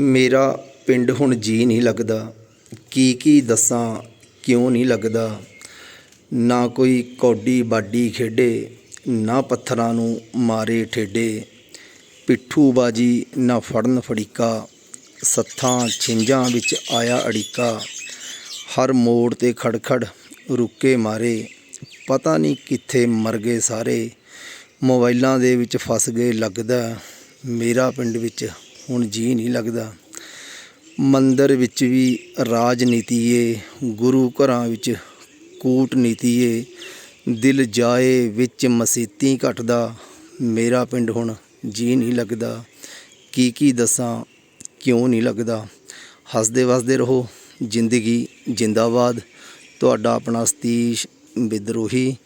ਮੇਰਾ ਪਿੰਡ ਹੁਣ ਜੀਅ ਨਹੀਂ ਲੱਗਦਾ। ਕੀ ਕੀ ਦੱਸਾਂ, ਕਿਉਂ ਨਹੀਂ ਲੱਗਦਾ। ਨਾ ਕੋਈ ਕੌਡੀ ਬਾਡੀ ਖੇਡੇ, ਨਾ ਪੱਥਰਾਂ ਨੂੰ ਮਾਰੇ ਠੇਡੇ। ਪਿੱਠੂ ਬਾਜੀ ਨਾ ਫੜਨ ਫੜੀਕਾ, ਸੱਥਾਂ ਛਿੰਝਾਂ ਵਿੱਚ ਆਇਆ ਅੜੀਕਾ। ਹਰ ਮੋੜ ਤੇ ਖੜਖੜ ਰੁੱਕੇ ਮਾਰੇ, ਪਤਾ ਨਹੀਂ ਕਿੱਥੇ ਮਰ ਗਏ ਸਾਰੇ। ਮੋਬਾਈਲਾਂ ਦੇ ਵਿੱਚ ਫਸ ਗਏ ਲੱਗਦਾ, ਮੇਰਾ ਪਿੰਡ ਵਿੱਚ ਹੁਣ ਜੀ ਨਹੀਂ ਲੱਗਦਾ। ਮੰਦਰ ਵਿੱਚ ਵੀ ਰਾਜਨੀਤੀ ਏ, ਗੁਰੂ ਘਰਾਂ ਵਿੱਚ ਕੂਟਨੀਤੀ ਏ। ਦਿਲ ਜਾਏ ਵਿੱਚ ਮਸੀਤੀ ਘਟਦਾ, ਮੇਰਾ ਪਿੰਡ ਹੁਣ ਜੀ ਨਹੀਂ ਲੱਗਦਾ। ਕੀ ਕੀ ਦੱਸਾਂ, ਕਿਉਂ ਨਹੀਂ ਲੱਗਦਾ। ਹੱਸਦੇ ਵਸਦੇ ਰਹੋ, ਜ਼ਿੰਦਗੀ ਜਿੰਦਾਬਾਦ। ਤੁਹਾਡਾ ਆਪਣਾ ਸਤੀਸ਼ ਵਿਦਰੋਹੀ